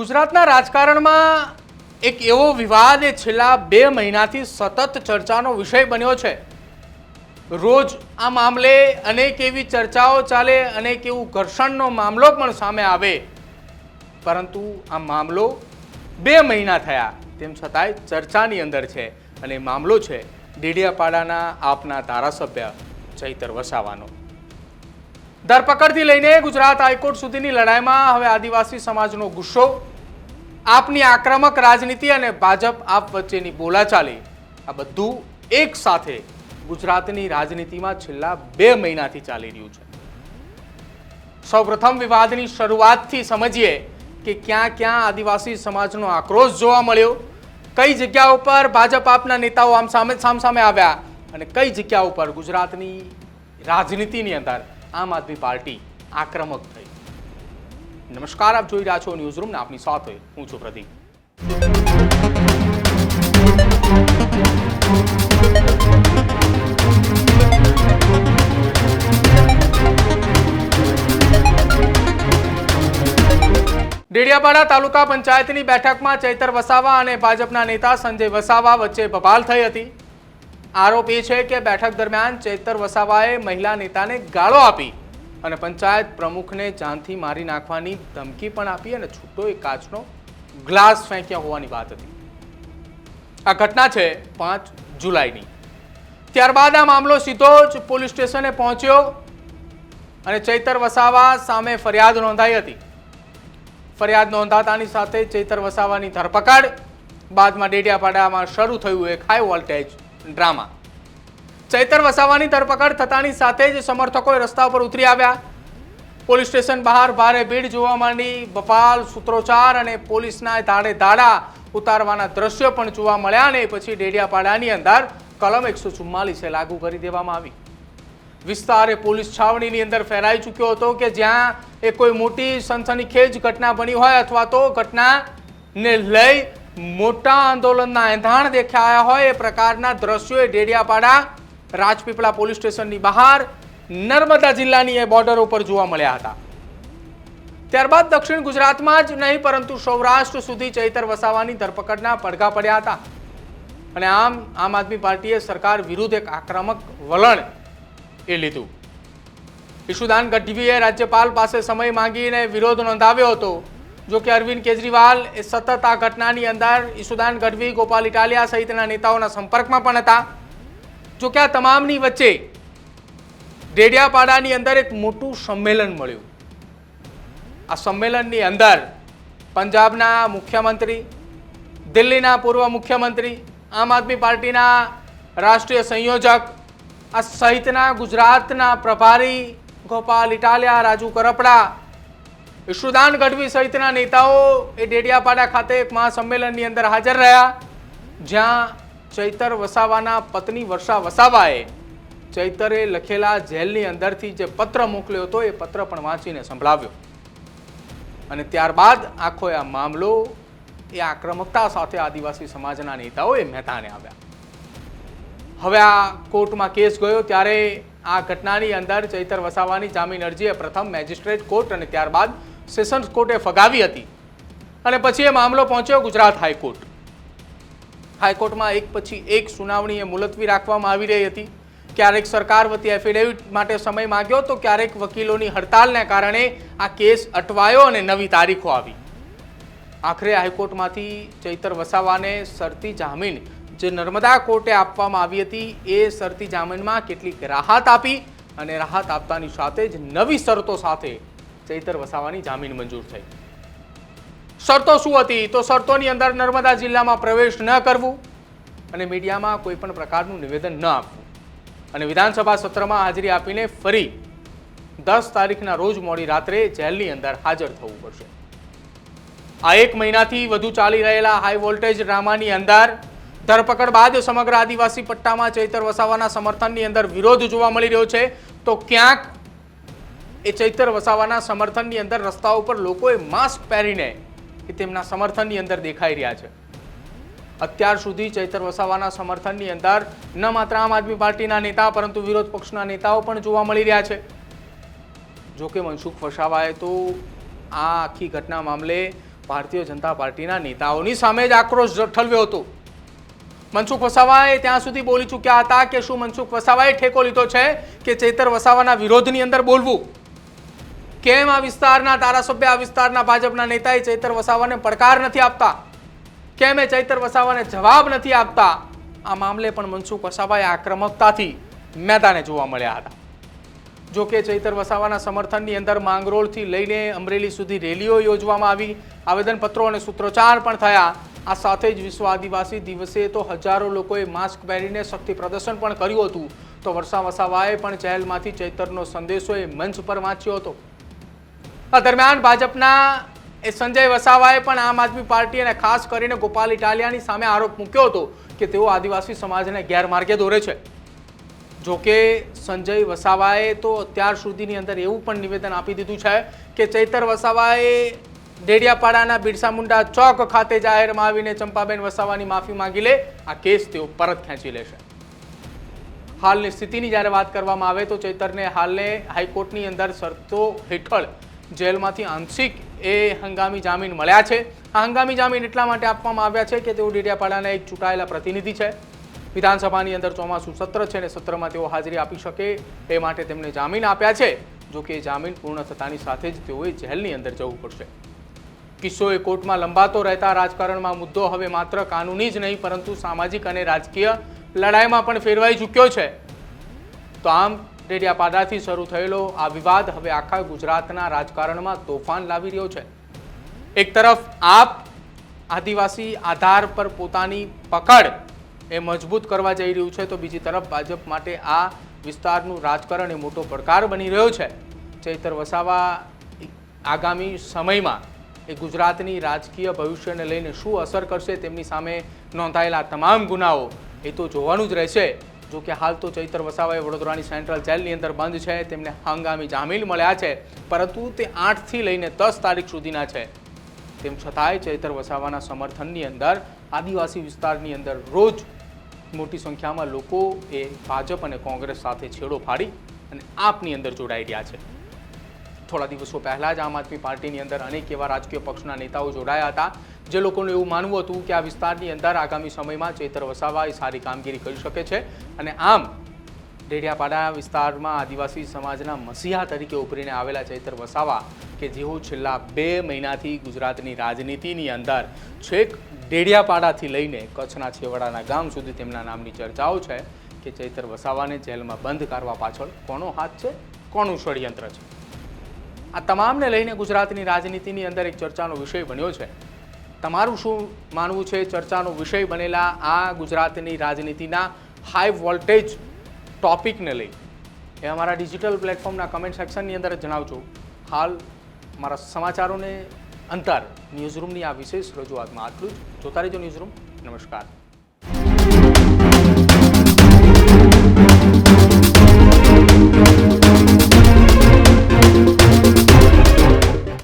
ગુજરાતના રાજકારણમાં એક એવો વિવાદ એ છેલ્લા બે મહિનાથી સતત ચર્ચાનો વિષય બન્યો છે. રોજ આ મામલે અનેક એવી ચર્ચાઓ ચાલે, અનેક એવું ઘર્ષણનો મામલો પણ સામે આવે. પરંતુ આ મામલો બે મહિના થયા, તેમ છતાંય ચર્ચાની અંદર છે અને મામલો છે ડેડિયાપાડાના આપના ધારાસભ્ય ચૈતર વસાવાનો. ધરપકડથી લઈને ગુજરાત હાઈકોર્ટ સુધીની લડાઈમાં હવે આદિવાસી સમાજનો ગુસ્સો આપની આક્રમક રાજનીતિ અને ભાજપ આપ વચ્ચેની બોલાચાલી. આ બધું એક સાથે ગુજરાતની રાજનીતિમાં છેલ્લા બે મહિનાથી ચાલી રહ્યું છે. સૌપ્રથમ વિવાદની શરૂઆતથી સમજીએ કે ક્યાં ક્યાં આદિવાસી સમાજનો આક્રોશ જોવા મળ્યો, કઈ જગ્યા ઉપર ભાજપ આપના નેતાઓ આમ સામે સામસામે આવ્યા અને કઈ જગ્યા ઉપર ગુજરાતની રાજનીતિની અંદર આમ આદમી પાર્ટી આક્રમક થઈ. નમસ્કાર, આપ જોઈ રહ્યા છો ન્યૂઝ રૂમ આપની સાથે હું છું પ્રદીપ. ડેડિયાપાડા તાલુકા પંચાયતની બેઠકમાં ચૈતર વસાવા અને ભાજપના નેતા સંજય વસાવા વચ્ચે બબાલ થઈ હતી. આરોપ એ છે કે બેઠક દરમિયાન ચૈતર વસાવાએ મહિલા નેતાને ગાળો આપી અને પંચાયત પ્રમુખને જાનથી મારી નાખવાની ધમકી પણ આપી અને છૂટો એ કાચનો ગ્લાસ ફેંક્યા હોવાની વાત હતી. આ ઘટના છે પાંચ જુલાઈની. ત્યારબાદ આ મામલો સીધો જ પોલીસ સ્ટેશને પહોંચ્યો અને ચૈતર વસાવા સામે ફરિયાદ નોંધાઈ હતી. ફરિયાદ નોંધાતાની સાથે ચૈતર વસાવાની ધરપકડ, બાદમાં ડેડિયાપાડામાં શરૂ થયું એક હાઈ વોલ્ટેજ ડ્રામા. ચૈતર વસાવાની ધરપકડ થતાની સાથે જ સમર્થકોએ રસ્તા પર ઉતરી આવ્યા. પોલીસ સ્ટેશન બહાર ભારે ભીડ જોવા માંડી. બફાલ સૂત્રોચ્ચાર અને પોલીસના ધાડે ધાડા ઉતારવાના દ્રશ્યો પણ જોવા મળ્યા અને પછી ડેડિયાપાડાની અંદર કલમ એકસો ચુમ્માલીસે લાગુ કરી દેવામાં આવી. વિસ્તાર પોલીસ છાવણીની અંદર ફેરાઈ ચૂક્યો હતો કે જ્યાં એ કોઈ મોટી સનસનીખેજ ઘટના બની હોય અથવા તો ઘટનાને લઈ મોટા આંદોલનના એંધાણ દેખાયા હોય એ પ્રકારના દ્રશ્યો એ ડેડિયાપાડા રાજપીપળા પોલીસ સ્ટેશનની બહાર નર્મદા જિલ્લાની એ બોર્ડર ઉપર જોવા મળ્યા હતા. ત્યારબાદ દક્ષિણ ગુજરાતમાં જ નહીં, પરંતુ સૌરાષ્ટ્ર સુધી ચૈતર વસાવાની ધરપકડના પડઘા પડ્યા હતા. અને આમ આમ આદમી પાર્ટીએ સરકાર વિરુદ્ધ એક આક્રમક વલણ એ લીધું. ઈશુદાન ગઢવીએ રાજ્યપાલ પાસે સમય માંગીને વિરોધ નોંધાવ્યો હતો. જો કે અરવિંદ કેજરીવાલ એ સતત આ ઘટનાની અંદર ઈશુદાન ગઢવી, ગોપાલ ઇટાલિયા સહિતના નેતાઓના સંપર્કમાં પણ હતા. જો કે આ તમામની વચ્ચે ડેડિયાપાડાની અંદર એક મોટું સંમેલન મળ્યું. આ સંમેલનની અંદર પંજાબના મુખ્યમંત્રી, દિલ્હીના પૂર્વ મુખ્યમંત્રી, આમ આદમી પાર્ટીના રાષ્ટ્રીય સંયોજક, આ સહિતના ગુજરાતના પ્રભારી ગોપાલ ઇટાલિયા, રાજુ કરપડા, ઈશુદાન ગઢવી સહિતના નેતાઓ એ ડેડિયાપાડા ખાતે એક મહાસંમેલનની અંદર હાજર રહ્યા. જ્યાં ચૈતર વસાવાના પત્ની વર્ષા વસાવાએ ચૈતરે લખેલા જેલની અંદરથી જે પત્ર મોકલ્યો હતો એ પત્ર પણ વાંચીને સંભળાવ્યો. અને ત્યારબાદ આખો આ મામલો એ આક્રમકતા સાથે આદિવાસી સમાજના નેતાઓ એ મહેતાને આવ્યા. હવે આ કોર્ટમાં કેસ ગયો ત્યારે આ ઘટનાની અંદર ચૈતર વસાવાની જામીન અરજી એ પ્રથમ મેજિસ્ટ્રેટ કોર્ટ અને ત્યારબાદ સેશન્સ કોર્ટે ફગાવી હતી. અને પછી એ મામલો પહોંચ્યો ગુજરાત હાઈકોર્ટ. હાઈકોર્ટમાં એક પછી એક સુનાવણી એ મુલતવી રાખવામાં આવી રહી હતી. ક્યારેક સરકાર વતી એફિડેવિટ માટે સમય માંગ્યો તો ક્યારેક વકીલોની હડતાલને કારણે આ કેસ અટવાયો અને નવી તારીખો આવી. આખરે હાઈકોર્ટમાંથી ચૈતર વસાવાને શરતી જામીન જે નર્મદા કોર્ટે આપવામાં આવી હતી, એ શરતી જામીનમાં કેટલીક રાહત આપી અને રાહત આપતાની સાથે જ નવી શરતો સાથે ચૈતર વસાવાની જામીન મંજૂર થઈ. શરતો શું હતી? તો શરતોની અંદર નર્મદા જિલ્લામાં પ્રવેશ ન કરવું અને મીડિયામાં કોઈ પણ પ્રકારનું નિવેદન ન આપવું. અને વિધાનસભા સત્રમાં હાજરી આપીને ફરી દસ તારીખના રોજ મોડી રાત્રે જેલની અંદર હાજર થવું પડશે. આ એક મહિનાથી વધુ ચાલી રહેલા હાઈ વોલ્ટેજ ડ્રામાની અંદર ધરપકડ બાદ સમગ્ર આદિવાસી પટ્ટામાં ચૈતર વસાવાના સમર્થનની અંદર વિરોધ જોવા મળી રહ્યો છે. તો ક્યાંક એ ચૈતર વસાવાના સમર્થનની અંદર રસ્તા ઉપર લોકોએ માસ્ક પહેરીને એ તેમના સમર્થનની અંદર દેખાઈ રહ્યા છે. અત્યાર સુધી ચૈતર વસાવાના સમર્થનની અંદર ન માત્ર આમ આદમી પાર્ટીના નેતા, પરંતુ વિરોધ પક્ષના નેતાઓ પણ જોવા મળી રહ્યા છે. જોકે મનસુખ વસાવાએ તો આ આખી ઘટના મામલે ભારતીય જનતા પાર્ટીના નેતાઓની સામે જ આક્રોશ ઠલવ્યો હતો. મનસુખ વસાવાએ ત્યાં સુધી બોલી ચૂક્યા હતા કે શું મનસુખ વસાવાએ ઠેકો લીધો છે કે ચેતર વસાવાના વિરોધની અંદર બોલવું? કેમ આ વિસ્તારના ધારાસભ્ય, આ વિસ્તારના ભાજપના નેતાએ ચૈતર વસાવાને પડકાર નથી આપતા? કેમ એ ચૈતર વસાવાને જવાબ નથી આપતા? આ મામલે પણ મનસુખ વસાવાએ આક્રમકતાથી મેદાને જોવા મળ્યા હતા. જો કે ચૈતર વસાવાના સમર્થનની અંદર માંગરોળથી લઈને અમરેલી સુધી રેલીઓ યોજવામાં આવી. આવેદનપત્રો અને સૂત્રોચ્ચાર પણ થયા. આ સાથે જ વિશ્વ આદિવાસી દિવસે તો હજારો લોકોએ માસ્ક પહેરીને શક્તિ પ્રદર્શન પણ કર્યું હતું. તો વર્ષા વસાવાએ પણ જેલમાંથી ચૈતરનો સંદેશો એ મંચ પર વાંચ્યો હતો. આ દરમિયાન ભાજપના એ સંજય વસાવાએ પણ આમ આદમી પાર્ટી અને ખાસ કરીને ગોપાલ ઇટાલિયાની સામે આરોપ મૂક્યો હતો કે તેઓ આદિવાસી સમાજને ગેરમાર્ગે દોરે છે. જોકે સંજય વસાવાએ તો અત્યાર સુધીની અંદર એવું પણ નિવેદન આપી દીધું છે કે ચૈતર વસાવાએ ડેડિયાપાડાના બિરસા મુંડા ચોક ખાતે જાહેરમાં આવીને ચંપાબેન વસાવાની માફી માંગી લે. આ કેસ તેઓ પરત ખેંચી લેશે. હાલની સ્થિતિની જ્યારે વાત કરવામાં આવે તો ચૈતરને હાલને હાઈકોર્ટની અંદર શરતો હેઠળ જેલમાંથી આંશિક એ હંગામી જામીન મળ્યા છે. આ હંગામી જામીન એટલા માટે આપવામાં આવ્યા છે કે તેઓ ડેડિયાપાડાના એક ચૂંટાયેલા પ્રતિનિધિ છે. વિધાનસભાની અંદર ચોમાસું સત્ર છે અને સત્રમાં તેઓ હાજરી આપી શકે એ માટે તેમને જામીન આપ્યા છે. જો કે એ જામીન પૂર્ણ થતાની સાથે જ તેઓએ જેલની અંદર જવું પડશે. કિસ્સો એ કોર્ટમાં લંબાતો રહેતા રાજકારણમાં મુદ્દો હવે માત્ર કાનૂની જ નહીં, પરંતુ સામાજિક અને રાજકીય લડાઈમાં પણ ફેરવાઈ ચૂક્યો છે. તો આમ ડેડિયાપાડાથી શરૂ થયેલો આ વિવાદ હવે આખા ગુજરાતના રાજકારણમાં તોફાન લાવી રહ્યો છે. એક તરફ આપ આદિવાસી આધાર પર પોતાની પકડ એ મજબૂત કરવા જઈ રહ્યું છે, તો બીજી તરફ ભાજપ માટે આ વિસ્તારનું રાજકારણ એ મોટો પડકાર બની રહ્યો છે. ચૈતર વસાવા આગામી સમયમાં એ ગુજરાતની રાજકીય ભવિષ્યને લઈને શું અસર કરશે તેમની સામે નોંધાયેલા તમામ ગુનાઓ એ તો જોવાનું જ રહેશે. જો કે હાલ તો ચૈતર વસાવાએ વડોદરાની સેન્ટ્રલ જેલની અંદર બંધ છે, તેમને હંગામી જામીન મળ્યા છે, પરંતુ તે આઠથી લઈને દસ તારીખ સુધીના છે. તેમ છતાંય ચૈતર વસાવાના સમર્થનની અંદર, આદિવાસી વિસ્તારની અંદર રોજ મોટી સંખ્યામાં લોકો એ ભાજપ અને કોંગ્રેસ સાથે છેડો ફાડી અને આપની અંદર જોડાઈ રહ્યા છે. થોડા દિવસો પહેલાં જ આમ આદમી પાર્ટીની અંદર અનેક એવા રાજકીય પક્ષના નેતાઓ જોડાયા હતા. જે લોકોનું એવું માનવું હતું કે આ વિસ્તારની અંદર આગામી સમયમાં ચૈતર વસાવા એ સારી કામગીરી કરી શકે છે અને આમ ડેડિયાપાડા વિસ્તારમાં આદિવાસી સમાજના મસીહા તરીકે ઉભરીને આવેલા ચૈતર વસાવા કે જેઓ છેલ્લા બે મહિનાથી ગુજરાતની રાજનીતિની અંદર છેક ડેડિયાપાડાથી લઈને કચ્છના છેવાડાના ગામ સુધી તેમના નામની ચર્ચાઓ છે કે ચૈતર વસાવાને જેલમાં બંધ કરવા પાછળ કોનો હાથ છે, કોનું ષડયંત્ર છે. આ તમામને લઈને ગુજરાતની રાજનીતિની અંદર એક ચર્ચાનો વિષય બન્યો છે. તમારું શું માનવું છે? ચર્ચાનો વિષય બનેલા આ ગુજરાતની રાજનીતિના હાઈ વોલ્ટેજ ટોપિકને લઈ. એ અમારા ડિજિટલ પ્લેટફોર્મના કમેન્ટ સેક્શનની અંદર જણાવજો. હાલ મારા સમાચારોને અંતર. ન્યૂઝરૂમની આ વિશેષ રજૂઆતમાં આટલું જ. જોતા રહેજો ન્યૂઝરૂમ નમસ્કાર.